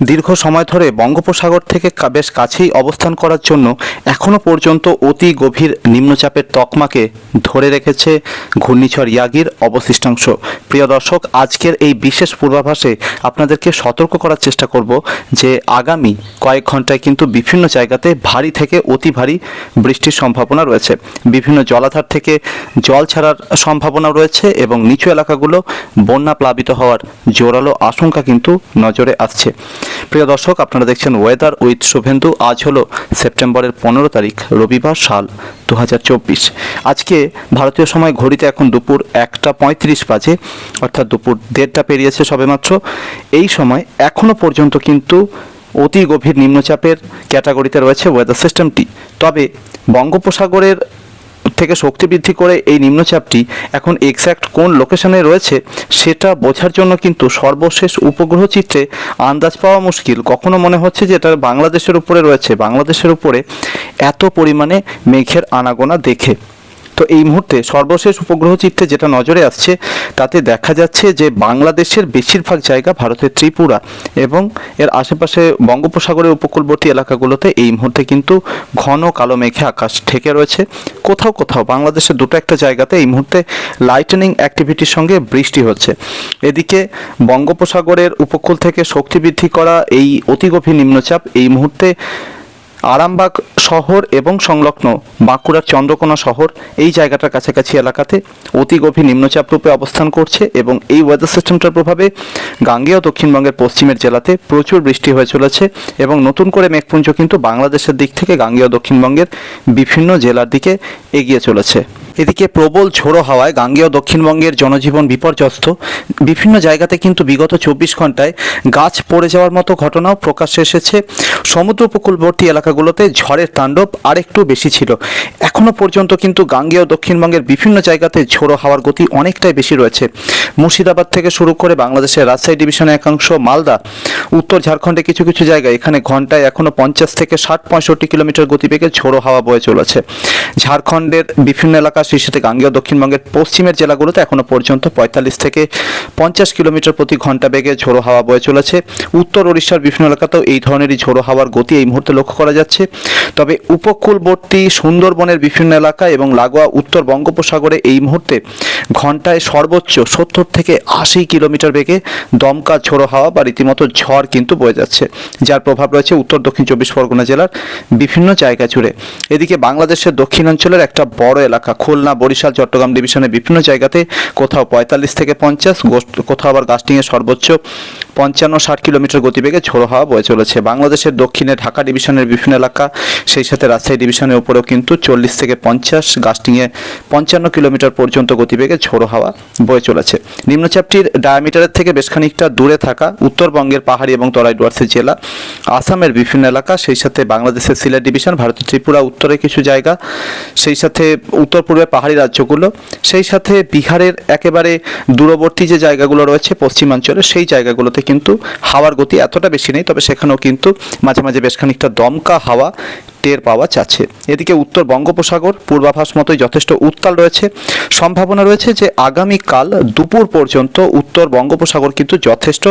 দীর্ঘ সময় ধরে বঙ্গোপসাগর থেকে বেশ কাছেই অবস্থান করার জন্য এখনও পর্যন্ত অতি গভীর নিম্নচাপের তকমাকে ধরে রেখেছে ঘূর্ণিঝড় ইয়াগির অবশিষ্টাংশ। প্রিয় দর্শক, আজকের এই বিশেষ পূর্বাভাসে আপনাদেরকে সতর্ক করার চেষ্টা করব যে আগামী কয়েক ঘন্টায় কিন্তু বিভিন্ন জায়গাতে ভারী থেকে অতি ভারী বৃষ্টির সম্ভাবনা রয়েছে। বিভিন্ন জলাধার থেকে জল ছাড়ার সম্ভাবনা রয়েছে এবং নিচু এলাকাগুলো বন্যা প্লাবিত হওয়ার জোরালো আশঙ্কা কিন্তু নজরে আসছে। প্রিয় দর্শক, আপনারা দেখছেন ওয়েদার উইথ শুভেন্দু। আজ হলো সেপ্টেম্বরের পনেরো তারিখ, রবিবার সাল দু হাজার চব্বিশ। আজকে ভারতীয় সময় ঘড়িতে এখন দুপুর একটা পঁয়ত্রিশ বাজে, অর্থাৎ দুপুর দেড়টা পেরিয়েছে সবেমাত্র। এই সময় এখনও পর্যন্ত কিন্তু অতি গভীর নিম্নচাপের ক্যাটাগরিতে রয়েছে ওয়েদার সিস্টেমটি তবে বঙ্গোপসাগরের থেকে শক্তি বৃদ্ধি করে এই নিম্নচাপটি এখন এক্স্যাক্ট কোন লোকেশনে রয়েছে সেটা বোঝার জন্য কিন্তু সর্বশেষ উপগ্রহ চিত্রে আন্দাজ পাওয়া মুশকিল। কখনো মনে হচ্ছে যে এটা বাংলাদেশের উপরে রয়েছে। বাংলাদেশের উপরে এত পরিমাণে মেঘের আনাগোনা দেখে। তো এই মুহূর্তে সর্বশেষ উপগ্রহ চিত্রে যেটা নজরে আসছে, তাতে দেখা যাচ্ছে যে বাংলাদেশের বেশিরভাগ জায়গা ভারতের ত্রিপুরা এবং এর আশেপাশে বঙ্গোপসাগরের উপকূলবর্তী এলাকাগুলোতে এই মুহূর্তে কিন্তু ঘন কালো মেঘে আকাশ ঠেকে রয়েছে। কোথাও কোথাও বাংলাদেশের দুটো একটা জায়গাতে এই মুহূর্তে লাইটেনিং অ্যাক্টিভিটির সঙ্গে বৃষ্টি হচ্ছে। এদিকে বঙ্গোপসাগরের উপকূল থেকে শক্তি বৃদ্ধি করা এই অতি গভীর নিম্নচাপ এই মুহূর্তে আরামবাগ শহর এবং সংলগ্ন বাঁকুড়ার চন্দ্রকোনা শহর এই জায়গাটার কাছাকাছি এলাকাতে অতি গভীর নিম্নচাপ রূপে অবস্থান করছে এবং এই ওয়েদার সিস্টেমটার প্রভাবে গাঙ্গেয় দক্ষিণবঙ্গের পশ্চিমের জেলাতে প্রচুর বৃষ্টি হয়ে চলেছে এবং নতুন করে মেঘপুঞ্জ কিন্তু বাংলাদেশের দিক থেকে গাঙ্গেয় দক্ষিণবঙ্গের বিভিন্ন জেলার দিকে এগিয়ে চলেছে। এদিকে প্রবল ঝোড়ো হাওয়ায় গাঙ্গেয় দক্ষিণবঙ্গের জনজীবন বিপর্যস্ত। বিভিন্ন জায়গাতে কিন্তু বিগত চব্বিশ ঘন্টায় গাছ পড়ে যাওয়ার মতো ঘটনাও প্রকাশ্যে এসেছে। সমুদ্র উপকূলবর্তী এলাকাগুলোতে ঝড়ের তাণ্ডব আরেকটু বেশি ছিল। এখনও পর্যন্ত কিন্তু গাঙ্গেয় দক্ষিণবঙ্গের বিভিন্ন জায়গাতে ঝোড়ো হাওয়ার গতি অনেকটাই বেশি রয়েছে। মুর্শিদাবাদ থেকে শুরু করে বাংলাদেশের রাজশাহী ডিভিশনের একাংশ, মালদা, উত্তর ঝাড়খণ্ডে কিছু কিছু জায়গায় এখানে ঘন্টায় এখনও পঞ্চাশ থেকে ষাট পঁয়ষট্টি কিলোমিটার গতিবেগে ঝোড়ো হাওয়া বয়ে চলেছে। ঝাড়খণ্ডের বিভিন্ন এলাকা সেই সাথে গাঙ্গেয় দক্ষিণবঙ্গের পশ্চিমের জেলাগুলোতে এখনও পর্যন্ত পঁয়তাল্লিশ থেকে পঞ্চাশ কিলোমিটার প্রতি ঘণ্টা বেগে ঝোড়ো হাওয়া বয়ে চলেছে। উত্তর ওড়িশার বিভিন্ন এলাকাতেও এই ধরনেরই ঝোড়ো হাওয়ার গতি এই মুহূর্তে লক্ষ্য করা যাচ্ছে। তবে উপকূলবর্তী সুন্দরবনের বিভিন্ন এলাকা এবং লাগোয়া উত্তর বঙ্গোপসাগরে এই মুহূর্তে ঘন্টায় সর্বোচ্চ সত্তর থেকে আশি কিলোমিটার বেগে দমকা ঝোড়ো হাওয়া বা রীতিমতো ঝড় কিন্তু বয়ে যাচ্ছে। যার প্রভাব রয়েছে উত্তর, দক্ষিণ চব্বিশ পরগনা জেলার বিভিন্ন জায়গা জুড়ে। এদিকে বাংলাদেশের দক্ষিণাঞ্চলের একটা বড় এলাকা খুলনা, বরিশাল, চট্টগ্রাম ডিভিশনের বিভিন্ন জায়গাতে কোথাও পঁয়তাল্লিশ থেকে পঞ্চাশ কোথাও আবার গাস্টিংয়ে সর্বোচ্চ পঞ্চান্ন, ষাট কিলোমিটার গতিবেগে ঝোড়ো হাওয়া বয়ে চলেছে। বাংলাদেশের দক্ষিণে ঢাকা ডিভিশনের বিভিন্ন এলাকা, সেই সাথে রাজশাহী ডিভিশনের উপরেও কিন্তু চল্লিশ থেকে পঞ্চাশ, গাস্টিংয়ে পঞ্চান্ন কিলোমিটার পর্যন্ত গতিবেগে ঝোড়ো হাওয়া বয়ে চলেছে। নিম্নচাপটির ডায়ামিটারের থেকে বেশ খানিকটা দূরে থাকা উত্তরবঙ্গের পাহাড়ি এবং তরাই ডুয়ার্সের জেলা, আসামের বিভিন্ন এলাকা, সেই সাথে বাংলাদেশের সিলেট ডিভিশন, ভারতের ত্রিপুরা, উত্তরে কিছু জায়গা, সেই সাথে উত্তর পূর্বের পাহাড়ি রাজ্যগুলো, সেই সাথে বিহারের একেবারে দূরবর্তী যে জায়গাগুলো রয়েছে পশ্চিমাঞ্চলে, সেই জায়গাগুলোতে কিন্তু হাওয়ার গতি এতটা বেশি নেই, তবে সেখানেও কিন্তু মাঝে মাঝে বেশ খানিকটা দমকা হাওয়া টের পাওয়া যাচ্ছে। এদিকে উত্তর বঙ্গোপসাগর পূর্বাভাস মতোই যথেষ্ট উত্তাল রয়েছে। সম্ভাবনা রয়েছে যে আগামীকাল দুপুর পর্যন্ত উত্তর বঙ্গোপসাগর কিন্তু যথেষ্ট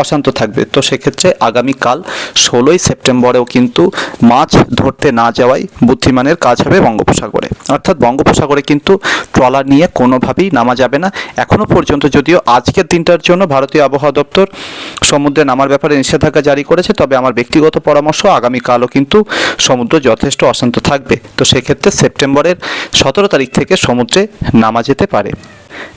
অশান্ত থাকবে। তো সেক্ষেত্রে আগামীকাল ষোলোই সেপ্টেম্বরেও কিন্তু মাছ ধরতে না যাওয়াই বুদ্ধিমানের কাজ হবে বঙ্গোপসাগরে। অর্থাৎ বঙ্গোপসাগরে কিন্তু ট্রলার নিয়ে কোনোভাবেই নামা যাবে না। এখনও পর্যন্ত যদিও আজকের দিনটার জন্য ভারতীয় আবহাওয়া দপ্তর সমুদ্রে নামার ব্যাপারে নিষেধাজ্ঞা জারি করেছে, তবে আমার ব্যক্তিগত পরামর্শ আগামীকালও কিন্তু সমুদ্র যথেষ্ট অশান্ত থাকবে। তো সেক্ষেত্রে সেপ্টেম্বরের সতেরো তারিখ থেকে সমুদ্রে নামা যেতে পারে।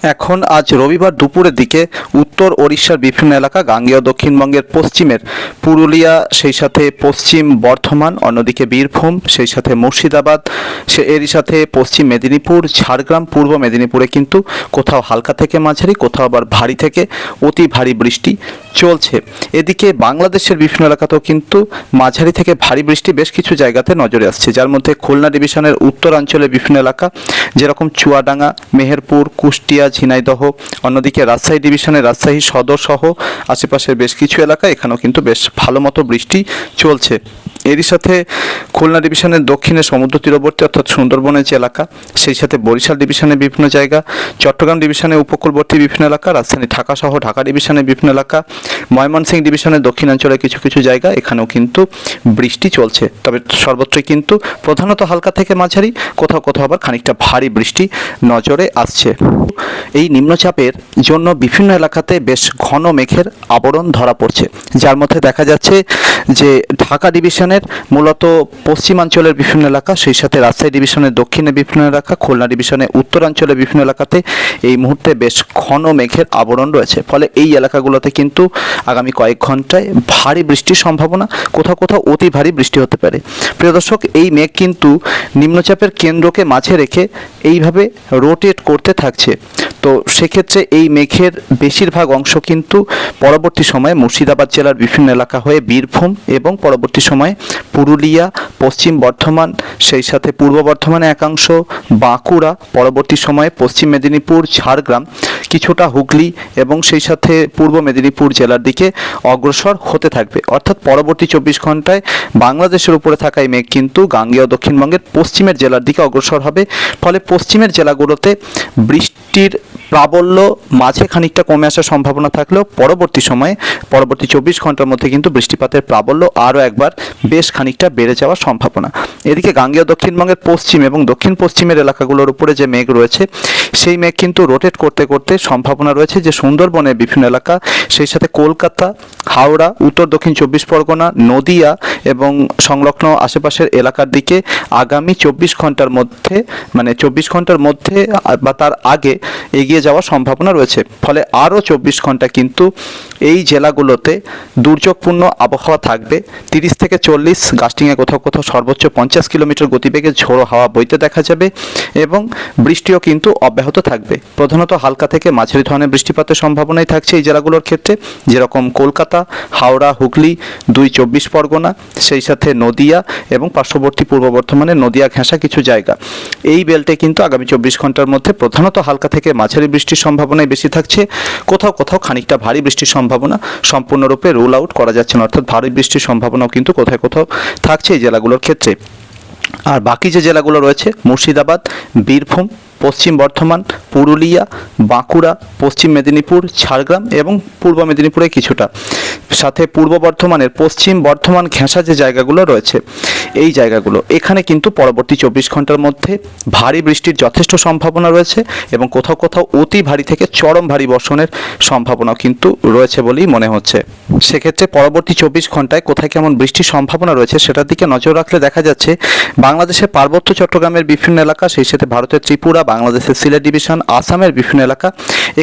এখন আজ রবিবার দুপুরের দিকে উত্তর ওড়িশার বিভিন্ন এলাকা, গাঙ্গেয় দক্ষিণবঙ্গের পশ্চিমের পুরুলিয়া, সেই সাথে পশ্চিম বর্ধমান, অন্যদিকে বীরভূম, সেই সাথে মুর্শিদাবাদ, সে এরই সাথে পশ্চিম মেদিনীপুর, ঝাড়গ্রাম, পূর্ব মেদিনীপুরে কিন্তু কোথাও হালকা থেকে মাঝারি, কোথাও আবার ভারী থেকে অতি ভারী বৃষ্টি চলছে। এদিকে বাংলাদেশের বিভিন্ন এলাকাতেও কিন্তু মাঝারি থেকে ভারী বৃষ্টি বেশ কিছু জায়গাতে নজরে আসছে। যার মধ্যে খুলনা ডিভিশনের উত্তরাঞ্চলের বিভিন্ন এলাকা, যেরকম চুয়াডাঙ্গা, মেহেরপুর, কুষ্টিয়া ঝিনাইদহ, অন্যদিকে রাজশাহী ডিভিশনের রাজশাহী সদর সহ আশেপাশের বেশ কিছু এলাকা এখানেও কিন্তু বেশ ভালো মতো বৃষ্টি চলছে। এরই সাথে খুলনা ডিভিশনের দক্ষিণে সমুদ্র তীরবর্তী অর্থাৎ সুন্দরবনের যে এলাকা, সেই সাথে বরিশাল ডিভিশনের বিভিন্ন জায়গা, চট্টগ্রাম ডিভিশনের উপকূলবর্তী বিভিন্ন এলাকা, রাজধানী ঢাকা সহ ঢাকা ডিভিশনের বিভিন্ন এলাকা, ময়মনসিংহ ডিভিশনের দক্ষিণাঞ্চলের কিছু কিছু জায়গা, এখানেও কিন্তু বৃষ্টি চলছে। তবে সর্বত্রই কিন্তু প্রধানত হালকা থেকে মাঝারি, কোথাও কোথাও আবার খানিকটা ভারী বৃষ্টি নজরে আসছে। এই নিম্নচাপের জন্য বিভিন্ন এলাকাতে বেশ ঘন মেঘের আবরণ ধরা পড়ছে। যার মধ্যে দেখা যাচ্ছে যে ঢাকা ডিভিশনের, মূলত পশ্চিমাঞ্চলের বিভিন্ন এলাকা, সেই সাথে রাজশাহী ডিভিশনের দক্ষিণে বিভিন্ন এলাকা, খুলনা ডিভিশনের, উত্তরাঞ্চলের বিভিন্ন এলাকাতে এই মুহূর্তে বেশ ঘন মেঘের আবরণ রয়েছে। ফলে এই এলাকাগুলোতে কিন্তু আগামী কয়েক ঘন্টায় ভারী বৃষ্টির সম্ভাবনা, কোথাও কোথাও অতি ভারী বৃষ্টি হতে পারে। প্রিয় দর্শক, এই মেঘ কিন্তু নিম্নচাপের কেন্দ্রকে মাঝে রেখে এইভাবে রোটেট করতে থাকছে। তো সেক্ষেত্রে এই মেঘের বেশিরভাগ অংশ কিন্তু পরবর্তী সময়ে মুর্শিদাবাদ জেলার বিভিন্ন এলাকা হয়ে বীরভূম এবং পরবর্তী সময়ে পুরুলিয়া, পশ্চিম বর্ধমান, সেই সাথে পূর্ব বর্ধমানে একাংশ, বাঁকুড়া, পরবর্তী সময়ে পশ্চিম মেদিনীপুর, ঝাড়গ্রাম। কিছুটা হুগলি এবং সেই সাথে পূর্ব মেদিনীপুর জেলার দিকে অগ্রসর হতে থাকবে। অর্থাৎ পরবর্তী চব্বিশ ঘন্টায় বাংলাদেশের উপরে থাকা এই মেঘ কিন্তু গাঙ্গেয় দক্ষিণবঙ্গের পশ্চিমের জেলার দিকে অগ্রসর হবে। ফলে পশ্চিমের জেলাগুলোতে বৃষ্টির প্রাবল্য মাঝে খানিকটা কমে আসার সম্ভাবনা থাকলেও পরবর্তী সময়ে, পরবর্তী চব্বিশ ঘণ্টার মধ্যে কিন্তু বৃষ্টিপাতের প্রাবল্য আরও একবার বেশ খানিকটা বেড়ে যাওয়ার সম্ভাবনা। এদিকে গাঙ্গেয় দক্ষিণবঙ্গের পশ্চিম এবং দক্ষিণ পশ্চিমের এলাকাগুলোর উপরে যে মেঘ রয়েছে, সেই মেঘ কিন্তু রোটেট করতে করতে সম্ভাবনা রয়েছে যে সুন্দরবনের বিভিন্ন এলাকা, সেই সাথে কলকাতা, হাওড়া, উত্তর, দক্ষিণ চব্বিশ পরগনা, নদিয়া এবং সংলগ্ন আশেপাশের এলাকার দিকে আগামী চব্বিশ ঘণ্টার মধ্যে মানে চব্বিশ ঘণ্টার মধ্যে বা তার আগে এগিয়ে যাওয়ার সম্ভাবনা রয়েছে। ফলে আরও চব্বিশ ঘণ্টা কিন্তু এই জেলাগুলোতে দুর্যোগপূর্ণ আবহাওয়া থাকবে। তিরিশ থেকে চল্লিশ গাস্টিংয়ে কোথাও কোথাও সর্বোচ্চ পঞ্চাশ কিলোমিটার গতিবেগে ঝোড়ো হাওয়া বইতে দেখা যাবে এবং বৃষ্টিও কিন্তু অব্যাহত থাকবে। প্রধানত হালকা থেকে মাঝারি ধরনের বৃষ্টিপাতের সম্ভাবনাই থাকছে এই জেলাগুলোর ক্ষেত্রে। যেরকম কলকাতা, হাওড়া, হুগলি, দুই চব্বিশ পরগনা সেই সাথে নদিয়া এবং পার্শ্ববর্তী পূর্ব বর্ধমানের নদিয়া ঘেঁষা কিছু জায়গা। এই বেল্টে কিন্তু আগামী চব্বিশ ঘণ্টার মধ্যে প্রধানত হালকা থেকে মাঝারি বৃষ্টির সম্ভাবনাই বেশি থাকছে। কোথাও কোথাও খানিকটা ভারী বৃষ্টির সম্ভাবনা সম্পূর্ণরূপে রুল আউট করা যাচ্ছে না, অর্থাৎ ভারী বৃষ্টির সম্ভাবনাও কিন্তু কোথায় কোথাও থাকছে এই জেলাগুলোর ক্ষেত্রে। আর বাকি যে জেলাগুলো রয়েছে, মুর্শিদাবাদ, বীরভূম পশ্চিম বর্ধমান, পুরুলিয়া, বাঁকুড়া, পশ্চিম মেদিনীপুর, ঝাড়গ্রাম এবং পূর্ব মেদিনীপুরে কিছুটা। সাথে পূর্ব বর্ধমানের পশ্চিম বর্ধমান ঘেঁষা যে জায়গাগুলো রয়েছে, এই জায়গাগুলো। এখানে কিন্তু পরবর্তী চব্বিশ ঘণ্টার মধ্যে ভারী বৃষ্টির যথেষ্ট সম্ভাবনা রয়েছে এবং কোথাও কোথাও অতি ভারী থেকে চরম ভারী বর্ষণের সম্ভাবনাও কিন্তু রয়েছে বলেই মনে হচ্ছে। সেক্ষেত্রে পরবর্তী চব্বিশ ঘন্টায় কোথায় কেমন বৃষ্টির সম্ভাবনা রয়েছে সেটার দিকে নজর রাখলে দেখা যাচ্ছে, বাংলাদেশের পার্বত্য চট্টগ্রামের বিভিন্ন এলাকা, সেই সাথে ভারতের ত্রিপুরা বাংলাদেশের সিলেট ডিভিশন, আসামের বিভিন্ন এলাকা।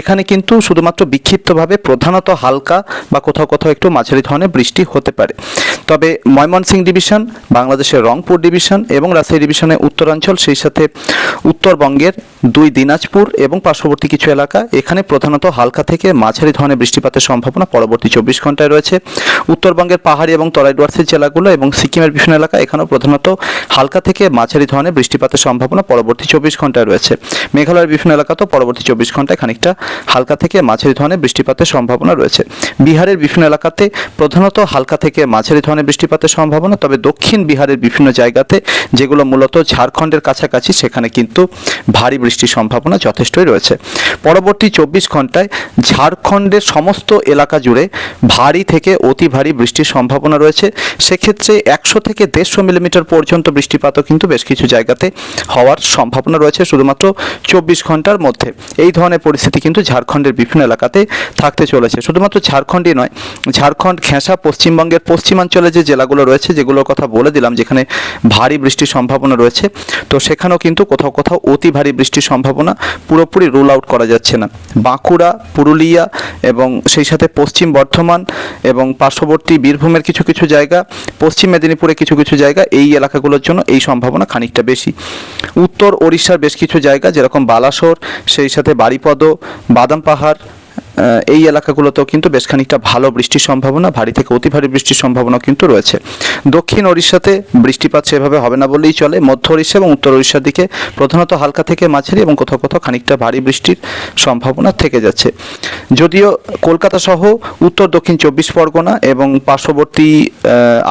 এখানে কিন্তু শুধুমাত্র বিক্ষিপ্তভাবে প্রধানত হালকা বা কোথাও কোথাও একটু মাঝারি ধরনের বৃষ্টি হতে পারে। তবে ময়মনসিংহ ডিভিশন, বাংলাদেশের রংপুর ডিভিশন এবং রাজশাহী ডিভিশনের উত্তরাঞ্চল, সেই সাথে উত্তরবঙ্গের দুই দিনাজপুর এবং পার্শ্ববর্তী কিছু এলাকা, এখানে প্রধানত হালকা থেকে মাঝারি ধরনের বৃষ্টিপাতের সম্ভাবনা পরবর্তী চব্বিশ ঘন্টায় রয়েছে। উত্তরবঙ্গের পাহাড়ি এবং তরাই ডুয়ার্সের জেলাগুলো এবং সিকিমের বিভিন্ন এলাকা, এখানেও প্রধানত হালকা থেকে মাঝারি ধরনের বৃষ্টিপাতের সম্ভাবনা পরবর্তী চব্বিশ ঘন্টায় রয়েছে। মেঘালয়ের বিভিন্ন এলাকাতেও পরবর্তী চব্বিশ ঘন্টায় খানিকটা হালকা থেকে মাঝারি ধরনের বৃষ্টিপাতের সম্ভাবনা রয়েছে। বিহারের বিভিন্ন এলাকাতে প্রধানত হালকা থেকে মাঝারি ধরনের বৃষ্টিপাতের সম্ভাবনা, তবে দক্ষিণ বিহারের বিভিন্ন জায়গাতে, যেগুলো মূলত ঝাড়খণ্ডের কাছাকাছি, সেখানে কিন্তু ভারী বৃষ্টির সম্ভাবনা যথেষ্টই রয়েছে। পরবর্তী চব্বিশ ঘন্টায় ঝাড়খণ্ডের সমস্ত এলাকা জুড়ে ভারী থেকে অতি ভারী বৃষ্টির সম্ভাবনা রয়েছে। সেক্ষেত্রে একশো থেকে দেড়শো মিলিমিটার পর্যন্ত বৃষ্টিপাতও কিন্তু বেশ কিছু জায়গাতে হওয়ার সম্ভাবনা রয়েছে। শুধুমাত্র চব্বিশ ঘণ্টার মধ্যে। এই ধরনের পরিস্থিতি কিন্তু ঝাড়খণ্ডের বিভিন্ন এলাকাতে থাকতে চলেছে। শুধুমাত্র ঝাড়খণ্ডই নয়, ঝাড়খণ্ড, ঘেঁষা, পশ্চিমবঙ্গের পশ্চিমাঞ্চলে যে জেলাগুলো রয়েছে, যেগুলোর কথা বলে দিলাম, যেখানে ভারী বৃষ্টির সম্ভাবনা রয়েছে, তো সেখানেও কিন্তু কোথাও কোথাও অতি ভারী বৃষ্টির সম্ভাবনা পুরোপুরি রুল আউট করা যাচ্ছে না। বাঁকুড়া, পুরুলিয়া এবং সেই সাথে পশ্চিম বর্ধমান এবং পার্শ্ববর্তী বীরভূমের কিছু কিছু জায়গা, পশ্চিম মেদিনীপুরে কিছু কিছু জায়গা, এই এলাকাগুলোর জন্য এই সম্ভাবনা খানিকটা বেশি। উত্তর ওড়িশার বেশ কিছু জায়গা যেরকম বালাসোর সেই সাথে বাড়িপদ বাদাম পাহাড় এই এলাকাগুলোতেও কিন্তু বেশ খানিকটা ভালো বৃষ্টির সম্ভাবনা, ভারী থেকে অতি ভারী বৃষ্টির সম্ভাবনা কিন্তু রয়েছে। দক্ষিণ ওড়িশাতে বৃষ্টিপাত সেভাবে হবে না বললেই চলে। মধ্য ওড়িশা এবং উত্তর ওড়িশার দিকে প্রধানত হালকা থেকে মাঝারি এবং কোথাও কোথাও খানিকটা ভারী বৃষ্টির সম্ভাবনা থেকে যাচ্ছে। যদিও কলকাতা সহ উত্তর দক্ষিণ চব্বিশ পরগনা এবং পার্শ্ববর্তী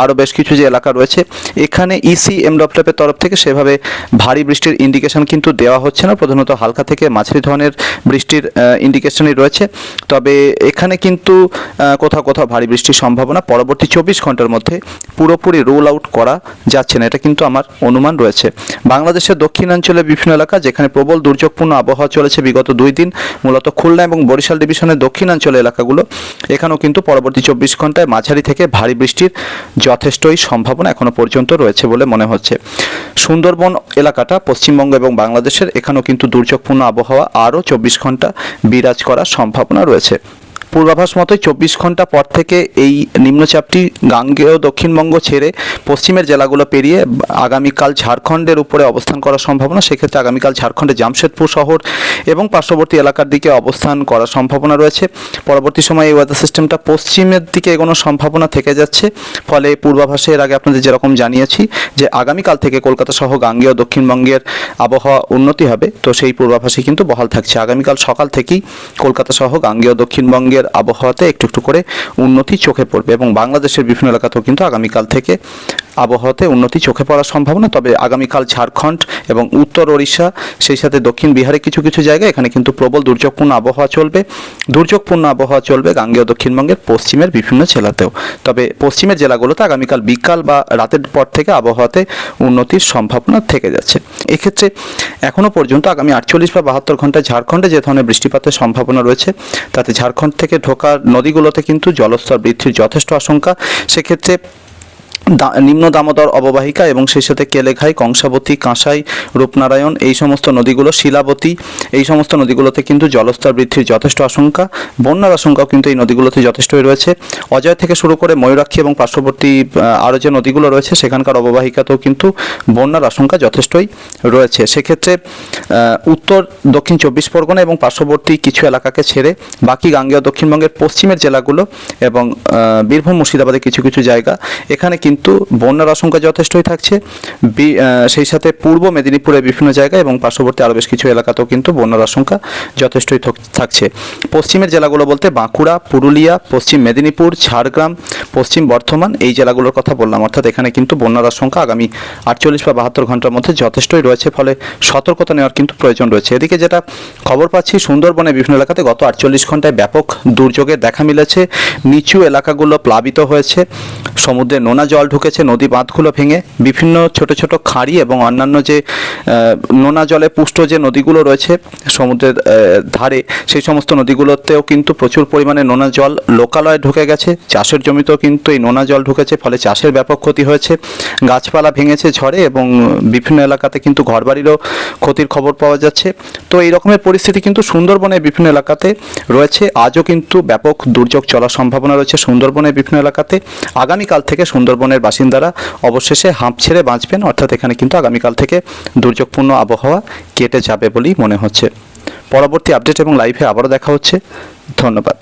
আরও বেশ কিছু যে এলাকা রয়েছে, এখানে E ইসি এমডব্লিউএফের তরফ থেকে সেভাবে ভারী বৃষ্টির ইন্ডিকেশন কিন্তু দেওয়া হচ্ছে না। প্রধানত হালকা থেকে মাঝারি ধরনের বৃষ্টির ইন্ডিকেশনই রয়েছে। তবে এখানে কিন্তু কোথাও কোথাও ভারী বৃষ্টির সম্ভাবনা। পরবর্তী চব্বিশ ঘণ্টার মধ্যে পুরোপুরি রোল আউট করা যাচ্ছে না। এটা কিন্তু আমার অনুমান রয়েছে। বাংলাদেশের দক্ষিণাঞ্চলের বিভিন্ন এলাকা যেখানে প্রবল দুর্যোগপূর্ণ আবহাওয়া চলেছে বিগত দুই দিন, মূলত খুলনা এবং বরিশাল ডিভিশনের দক্ষিণাঞ্চল এলাকাগুলো, এখানেও কিন্তু পরবর্তী চব্বিশ ঘন্টায় মাঝারি থেকে ভারী বৃষ্টির যথেষ্টই সম্ভাবনা এখনও পর্যন্ত রয়েছে বলে মনে হচ্ছে। সুন্দরবন এলাকাটা পশ্চিমবঙ্গ এবং বাংলাদেশের, এখানেও কিন্তু দুর্যোগপূর্ণ আবহাওয়া আরও চব্বিশ ঘণ্টা বিরাজ করার সম্ভাবনা রয়েছে। পূর্বাভাস মতোই চব্বিশ ঘণ্টা পর থেকে এই নিম্নচাপটি গাঙ্গেয় দক্ষিণবঙ্গ ছেড়ে পশ্চিমের জেলাগুলো পেরিয়ে আগামীকাল ঝাড়খণ্ডের উপরে অবস্থান করার সম্ভাবনা। সেক্ষেত্রে আগামীকাল ঝাড়খণ্ডের জামশেদপুর শহর এবং পার্শ্ববর্তী এলাকার দিকে অবস্থান করার সম্ভাবনা রয়েছে। পরবর্তী সময়ে এই ওয়েদার সিস্টেমটা পশ্চিমের দিকে এগোনোর সম্ভাবনা থেকে যাচ্ছে। ফলে পূর্বাভাসে এর আগে আপনাদের যেরকম জানিয়েছি যে আগামীকাল থেকে কলকাতা সহ গাঙ্গেয় দক্ষিণবঙ্গের আবহাওয়া উন্নতি হবে। তো সেই পূর্বাভাসই কিন্তু বহাল থাকছে। আগামীকাল সকাল থেকেই কলকাতা সহ গাঙ্গেয় দক্ষিণবঙ্গের আবহাওয়াতে একটু একটু করে উন্নতি চোখে পড়বে এবং বাংলাদেশের বিভিন্ন এলাকাতেও কিন্তু আগামীকাল থেকে আবহাওয়াতে উন্নতি চোখে পড়ার সম্ভাবনা। তবে আগামীকাল ঝাড়খণ্ড এবং উত্তর ওড়িশা, সেই সাথে দক্ষিণ বিহারে কিছু কিছু জায়গায় এখানে কিন্তু প্রবল দুর্যোগপূর্ণ আবহাওয়া চলবে। দুর্যোগপূর্ণ আবহাওয়া চলবে গাঙ্গেয় দক্ষিণবঙ্গের পশ্চিমের বিভিন্ন জেলাতেও। তবে পশ্চিমের জেলাগুলোতে আগামীকাল বিকাল বা রাতের পর থেকে আবহাওয়াতে উন্নতির সম্ভাবনা থেকে যাচ্ছে। এক্ষেত্রে এখনও পর্যন্ত আগামী আটচল্লিশ বা বাহাত্তর ঘন্টায় ঝাড়খণ্ডে যে ধরনের বৃষ্টিপাতের সম্ভাবনা রয়েছে, তাতে ঝাড়খণ্ড থেকে ঢোকার নদীগুলোতে কিন্তু জলস্তর বৃদ্ধির যথেষ্ট আশঙ্কা। সেক্ষেত্রে নিম্ন দামোদর অববাহিকা এবং সেই সাথে কেলেঘাই, কংসাবতী, কাঁসাই, রূপনারায়ণ এই সমস্ত নদীগুলো শিলাবতী। এই সমস্ত নদীগুলোতে কিন্তু জলস্তর বৃদ্ধির যথেষ্ট আশঙ্কা। বন্যার আশঙ্কাও কিন্তু এই নদীগুলোতে যথেষ্টই রয়েছে। অজয় থেকে শুরু করে ময়ূরাক্ষী এবং পার্শ্ববর্তী আরও যে নদীগুলো রয়েছে, সেখানকার অববাহিকাতেও কিন্তু বন্যার আশঙ্কা যথেষ্টই রয়েছে। সেক্ষেত্রে উত্তর, দক্ষিণ চব্বিশ পরগনা এবং পার্শ্ববর্তী কিছু এলাকাকে ছেড়ে বাকি গাঙ্গেয় দক্ষিণবঙ্গের পশ্চিমের জেলাগুলো এবং বীরভূম মুর্শিদাবাদের কিছু কিছু জায়গা। এখানে কিন্তু বন্যার আশঙ্কা যথেষ্টই থাকছে। সেই সাথে পূর্ব মেদিনীপুরের বিভিন্ন জায়গা এবং পার্শ্ববর্তী আরও বেশ কিছু এলাকাতেও কিন্তু বন্যার আশঙ্কা যথেষ্টই থক- থাকছে। পশ্চিমের জেলাগুলো বলতে বাঁকুড়া, পুরুলিয়া, পশ্চিম মেদিনীপুর, ঝাড়গ্রাম, পশ্চিম বর্ধমান এই জেলাগুলোর কথা বললাম। অর্থাৎ এখানে কিন্তু বন্যার আশঙ্কা আগামী আটচল্লিশ বা বাহাত্তর ঘণ্টার মধ্যে যথেষ্টই রয়েছে, ফলে সতর্কতা নেওয়ার কিন্তু প্রয়োজন রয়েছে। এদিকে যেটা খবর পাচ্ছি সুন্দরবনের বিভিন্ন এলাকাতে গত আটচল্লিশ ঘন্টায় ব্যাপক দুর্যোগের দেখা মিলেছে। নিচু এলাকাগুলো প্লাবিত হয়েছে। সমুদ্রে নোনা জল ঢুকেছে, নদী বাঁধগুলো ভেঙে বিভিন্ন ছোট ছোট খাঁড়ি এবং অন্যান্য যে নোনা জলে পুষ্ট যে নদীগুলো রয়েছে সমুদ্রের ধারে, সেই সমস্ত নদীগুলোতেও কিন্তু প্রচুর পরিমাণে নোনা জল লোকালয়ে ঢুকে গেছে। চাষের জমিতেও কিন্তু এই নোনা জল ঢুকেছে, ফলে চাষের ব্যাপক ক্ষতি হয়েছে। গাছপালা ভেঙেছে ঝড়ে এবং বিভিন্ন এলাকাতে কিন্তু ঘরবাড়িরও ক্ষতির খবর পাওয়া যাচ্ছে। তো এই রকমের পরিস্থিতি কিন্তু সুন্দরবনের বিভিন্ন এলাকাতে রয়েছে। আজও কিন্তু ব্যাপক দুর্যোগ চলার সম্ভাবনা রয়েছে সুন্দরবনের বিভিন্ন এলাকাতে। আগামীকাল থেকে সুন্দরবনের বাসিন্দারা অবশেষে হাঁপ ছেড়ে বাঁচবেন। অর্থাৎ এখানে কিন্তু আগামীকাল থেকে দুর্যোগপূর্ণ আবহাওয়া কেটে যাবে বলেই মনে হচ্ছে। পরবর্তী আপডেট এবং লাইভে আবারও দেখা হচ্ছে। ধন্যবাদ।